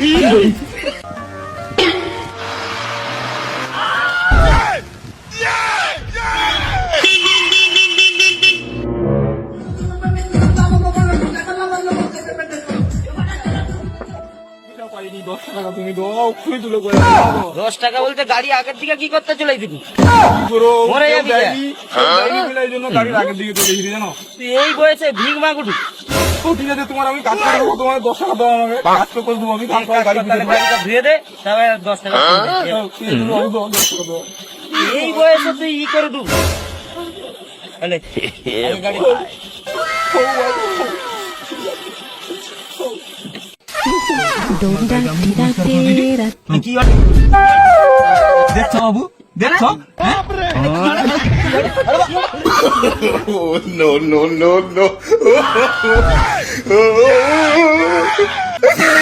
Ih, পারিনি দশ টাকা তুমি দাও খুবই তুলে করে দশ টাকা বলতে গাড়ি আগের দিকে কি করতে চলে দিবি মরে যাবি এই জন্য গাড়ির আগের দিকে চলে গেছি জানো? তুই এই বয়সে ভিগ মাগুটু ঠিক আছে তোমার আমি কাজ করে দেবো তোমার দশ টাকা দাও আমাকে। কাজ তো করে দেবো আমি কাজ করে গাড়ি কিনে তাহলে দেবো গাড়িটা ধুয়ে দে তবে দশ টাকা দাও। এই বয়সে তুই ই করে দু। তাহলে গাড়ি দেখছ বাবু দেখছ নো নো নো no.